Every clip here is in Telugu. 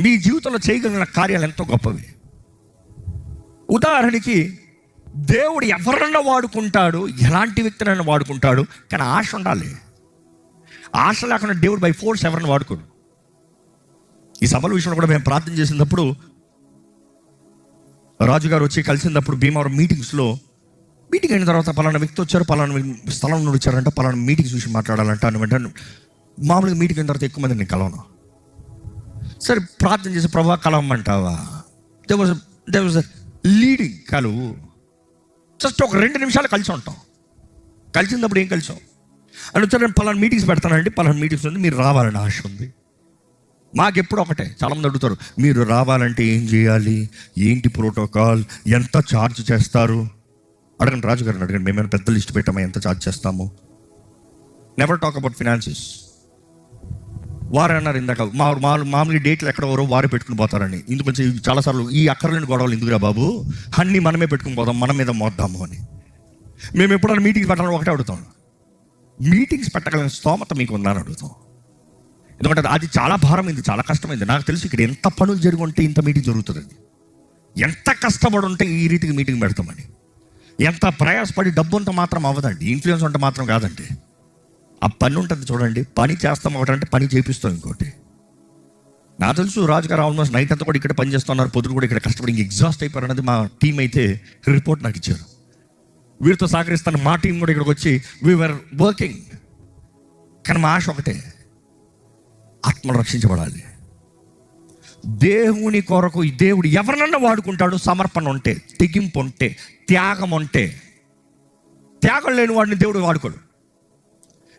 మీ జీవితంలో చేయగలిగిన కార్యాలు ఎంతో గొప్పవి. ఉదాహరణకి దేవుడు ఎవరన్నా వాడుకుంటాడు ఎలాంటి వ్యక్తులైనా వాడుకుంటాడు కానీ ఆశ ఉండాలి. ఆశ లేకుండా దేవుడు బై ఫోర్స్ ఎవరిని వాడుకోడు. ఈ సభల విషయంలో కూడా మేము ప్రార్థన చేసినప్పుడు రాజుగారు వచ్చి కలిసినప్పుడు భీమవరం మీటింగ్స్లో మీటింగ్ అయిన తర్వాత పలానా వ్యక్తి వచ్చారు పలానా స్థలం నుండి వచ్చారంట పలానా మీటింగ్స్ చూసి మాట్లాడాలంట అని వెంటనే మామూలుగా మీటింగ్ అయిన తర్వాత ఎక్కువ మంది నేను కలవను. సరే ప్రార్థన చేసి ప్రభా కలవమంటావా? They was they was leading కలువు just ఒక రెండు నిమిషాలు కలిసి ఉంటాం. కలిసినప్పుడు ఏం కలిసాం? అని వచ్చారు నేను పలానా మీటింగ్స్ పెడతానండి పలానా మీటింగ్స్ ఉంది మీరు రావాలని ఆశ ఉంది. మాకెప్పుడు ఒకటే చాలామంది అడుగుతారు మీరు రావాలంటే ఏం చేయాలి? ఏంటి ప్రోటోకాల్ ఎంత ఛార్జ్ చేస్తారు? అడగండి రాజు గారిని అడగండి మేమైనా పెద్ద లిస్ట్ పెట్టామా ఎంత ఛార్జ్ చేస్తాము? నెవర్ టాక్ అబౌట్ ఫినాన్సెస్ వారు అన్నారు ఇందాక. మా మా- మామూలు డేట్లు ఎక్కడ ఎవరో వారు పెట్టుకుని పోతారని. ఇందుకు కొంచెం చాలాసార్లు ఈ అక్కర్లేని గొడవలు ఎందుకురా బాబు? అన్నీ మనమే పెట్టుకుని పోదాం మన మీద మోద్దాము అని. మేము ఎప్పుడైనా మీటింగ్స్ పెట్టాలని ఒకటే అడుగుతాం. మీటింగ్స్ పెట్టగలిగిన స్తోమత మీకు ఉందని అడుగుతాం. ఎందుకంటే అది చాలా భారమైంది చాలా కష్టమైంది. నాకు తెలుసు ఇక్కడ ఎంత పనులు జరిగి ఉంటే ఇంత మీటింగ్ జరుగుతుందండి. ఎంత కష్టపడి ఉంటే ఈ రీతికి మీటింగ్ పెడతామని. ఎంత ప్రయాసపడి డబ్బు అంత మాత్రం అవ్వదండి. ఇన్ఫ్లుయెన్స్ ఉంటే మాత్రం కాదండి. ఆ పని ఉంటుంది చూడండి. పని చేస్తాం ఒకటి అంటే పని చేపిస్తాం ఇంకోటి. నాకు తెలుసు రాజుగారు ఆల్మోస్ట్ నైట్ అంతా కూడా ఇక్కడ పని చేస్తున్నారు. పొద్దున కూడా ఇక్కడ కష్టపడి ఇంక ఎగ్జాస్ట్ అయిపోయారు అనేది మా టీం అయితే రిపోర్ట్ నాకు ఇచ్చారు. వీరితో సహకరిస్తాను. మా టీం కూడా ఇక్కడికి వచ్చి వీఆర్ వర్కింగ్ కానీ మా ఆశ ఒకటే ఆత్మను రక్షించబడాలి. దేవుని కొరకు ఈ దేవుడు ఎవరినన్నా వాడుకుంటాడు? సమర్పణ ఉంటే తెగింపు ఉంటే త్యాగం ఉంటే. త్యాగం లేని వాడిని దేవుడు వాడుకోడు.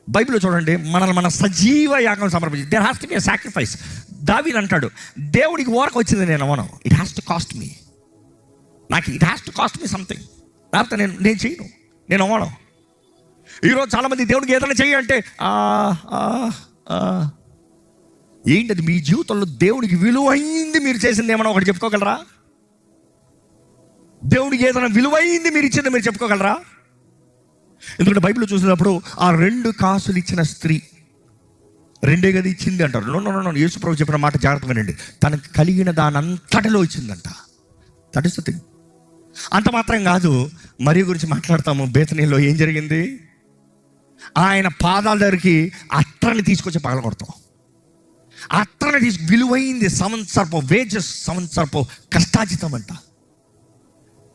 బైబిల్లో చూడండి మనల్ని మన సజీవ యాగం సమర్పించి there has to be sacrifice దావీన్ అంటాడు దేవుడికి ఓరక వచ్చింది నేను మనం it has to cost me నాకు it has to cost me something లేకపోతే నేను నేను చేయను. నేను అవ్వను ఈరోజు చాలామంది దేవుడికి ఏదైనా చేయంటే "ఆ, ఆ, ఏంటి అది? మీ జీవితంలో దేవుడికి విలువైంది మీరు చేసింది ఏమైనా ఒకటి చెప్పుకోగలరా? దేవుడికి ఏదైనా విలువైంది మీరు ఇచ్చింది మీరు చెప్పుకోగలరా? ఎందుకంటే బైబిల్ చూసినప్పుడు ఆ రెండు కాసులు ఇచ్చిన స్త్రీ రెండే గది ఇచ్చింది అంటారు. నో నో నో యేసు ప్రభు చెప్పిన మాట జాగ్రత్త వినండి. తనకు కలిగిన దాని అంతటిలో ఇచ్చిందంట దట్ ఇస్ థింగ్ అంత మాత్రం కాదు మరి గురించి మాట్లాడతాము. బేతనీలో ఏం జరిగింది? ఆయన పాదాల దగ్గరికి అట్టని తీసుకొచ్చి పగలగొడతాం అట్టని తీసుకు విలువైంది సంవత్సరపు వేజెస్ సంవత్సరపు కష్టాజితం అంట.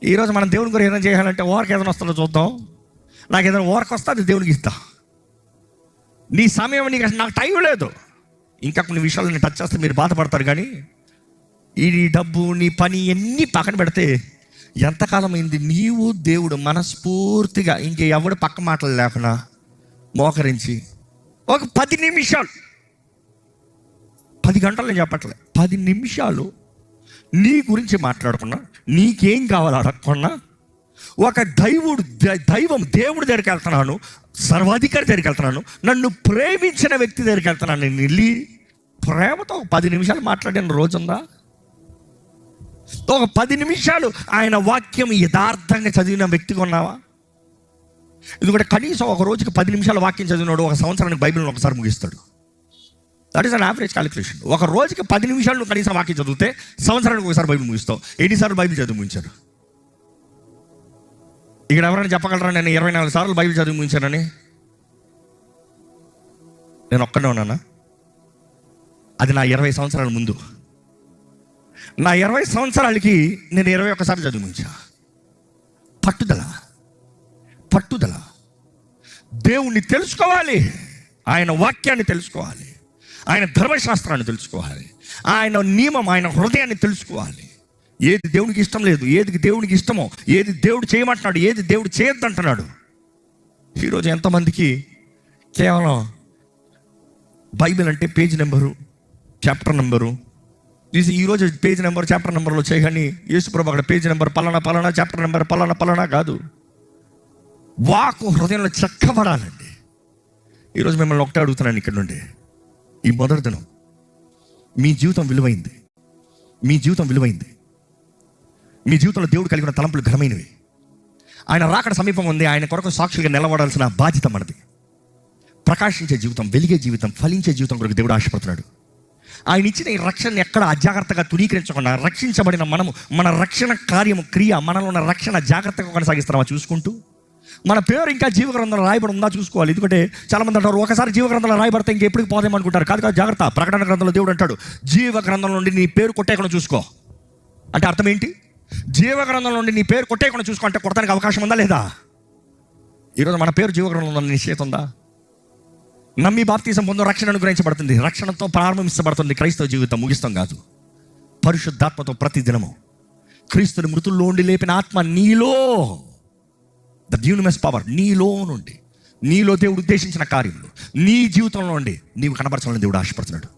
ఈరోజు మనం దేవుని గురించి ఏదైనా చేయాలంటే ఓరికి ఏదైనా వస్తుందో చూద్దాం. నాకు ఏదైనా ఓరకు వస్తే అది దేవునికి ఇస్తా. నీ సమయం నీకు నాకు టైం లేదు. ఇంకా కొన్ని విషయాలు నేను టచ్ చేస్తే మీరు బాధపడతారు కానీ ఈ డబ్బు నీ పని ఎన్ని పక్కన పెడితే ఎంతకాలం అయింది నీవు దేవుడు మనస్ఫూర్తిగా ఇంకెవడు పక్క మాటలు లేకుండా మోకరించి ఒక పది నిమిషాలు పది గంటలు నేను చెప్పట్లే పది నిమిషాలు నీ గురించి మాట్లాడకుండా నీకేం కావాలో అడగకుండా ఒక దైవుడు దైవం దేవుడి దగ్గరికి వెళ్తున్నాను సర్వాధికారి దగ్గరికి వెళ్తున్నాను నన్ను ప్రేమించిన వ్యక్తి దగ్గరికి వెళ్తున్నాను. నేను వెళ్ళి ప్రేమతో ఒక పది నిమిషాలు మాట్లాడిన రోజుందా? ఒక పది నిమిషాలు ఆయన వాక్యం యథార్థంగా చదివిన వ్యక్తిగా ఉన్నావా? ఎందుకంటే కనీసం ఒక రోజుకి పది నిమిషాలు వాక్యం చదివినాడు ఒక సంవత్సరానికి బైబిల్ని ఒకసారి ముగిస్తాడు. That is an average calculation ఒక రోజుకి పది నిమిషాలు కనీసం వాక్యం చదివితే సంవత్సరానికి ఒకసారి బైబిల్ ముగిస్తావు. ఎన్నిసార్లు బైబిల్ చదివి ముగించారు? ఇక్కడ ఎవరైనా చెప్పగలరా? నేను ఇరవై నాలుగు సార్లు బైబిల్ చదివి ముగించానని. నేను ఒక్కడే ఉన్నానా? అది నా ఇరవై సంవత్సరాల ముందు. నా ఇరవై సంవత్సరాలకి నేను ఇరవై ఒక్కసార్లు చదివి ముగించా. పట్టుదల. పట్టుదల. దేవుణ్ణి తెలుసుకోవాలి. ఆయన వాక్యాన్ని తెలుసుకోవాలి. ఆయన ధర్మశాస్త్రాన్ని తెలుసుకోవాలి. ఆయన నియమం ఆయన హృదయాన్ని తెలుసుకోవాలి. ఏది దేవునికి ఇష్టం లేదు ఏది దేవునికి ఇష్టమో ఏది దేవుడు చేయమంటున్నాడు ఏది దేవుడు చేయొద్దంటున్నాడు. ఈరోజు ఎంతమందికి కేవలం బైబిల్ అంటే పేజ్ నెంబరు చాప్టర్ నెంబరు. ఈ ఈరోజు పేజ్ నెంబర్ చాప్టర్ నెంబర్లో చేయగాని యేసుప్రభు అక్కడ పేజ్ నెంబర్ పలానా పలానా చాప్టర్ నెంబర్ పలానా పలానా కాదు. వాకు హృదయంలో చక్కబడాలండి. ఈరోజు మిమ్మల్ని ఒకటే అడుగుతున్నాను ఇక్కడ నుండి. ఈ మొదటి దినం మీ జీవితం విలువైంది. మీ జీవితం విలువైంది. మీ జీవితంలో దేవుడు కలిగిన తలంపులు ఘనమైనవి. ఆయన రాకడ సమీపం ఉంది. ఆయన కొరకు సాక్షులుగా నిలబడాల్సిన బాధ్యత మనది. ప్రకాశించే జీవితం వెలిగే జీవితం ఫలించే జీవితం కొరకు దేవుడు ఆశపడుతున్నాడు. ఆయన ఇచ్చిన ఈ రక్షణ ఎక్కడ అజాగ్రత్తగా తునీకరించకుండా రక్షించబడిన మనము మన రక్షణ కార్యము క్రియ మనలో ఉన్న రక్షణ జాగ్రత్తగా కొనసాగిస్తామా చూసుకుంటూ? మన పేరు ఇంకా జీవగ్రంథంలో రాయబడి ఉందా చూసుకోవాలి. ఎందుకంటే చాలా మంది అంటారు ఒకసారి జీవగ్రంథంలో రాయబడితే ఇంకెప్పుడు పోదేమనుకుంటారు కాదు కాదు జాగ్రత్త. ప్రకటన గ్రంథంలో దేవుడు అంటాడు జీవ గ్రంథం నుండి నీ పేరు కొట్టేయకుండా చూసుకో. అంటే అర్థం ఏంటి? జీవ నుండి నీ పేరు కొట్టేయకుండా చూసుకుంటే కొట్టడానికి అవకాశం ఉందా లేదా? ఈరోజు మన పేరు జీవగ్రంథంలో నిశ్చయిత ఉందా? నమ్మి బాప్తీసం పొందు రక్షణ అనుగ్రహించబడుతుంది. రక్షణతో ప్రారంభించబడుతుంది. క్రైస్తవ జీవితం ముగిస్తాం కాదు. పరిశుద్ధాత్మతో ప్రతి దినము క్రీస్తుని మృతుల్లో ఉండి లేపిన ఆత్మ నీలో. ద డ్యూనమస్ పవర్ నీలో నుండి. నీలో దేవుడు ఉద్దేశించిన కార్యములు. నీ జీవితంలో నుండి నీవు కనపరచాలని దేవుడు ఆశపడుతున్నాడు.